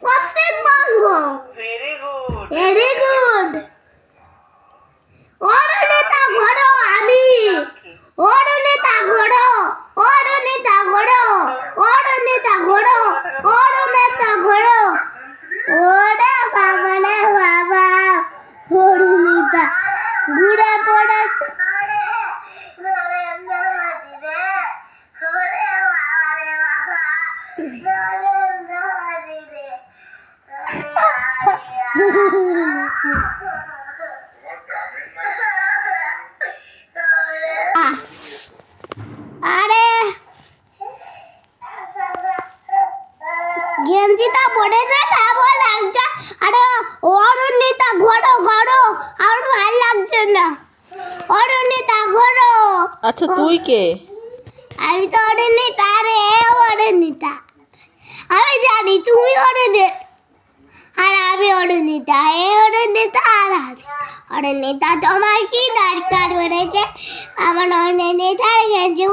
What's this mango? Very good. Very গেঞ্জিটা পড়েছে কেমন লাগছে আরে অরুণিতা ঘোড়ো ঘোড়ো আর ভালো লাগছে না। অরুণিতা ঘোড়ো আচ্ছা তুই কে? আমি তো অরুণিতা রে অরুণিতা। আমি জানি তুমি অরুণিতা আর আমি অরুণিতা এ অরুণিতা আর আজ। অরুণিতা তোমার কি দরকার পড়েছে? আমার অরুণিতার গেঞ্জি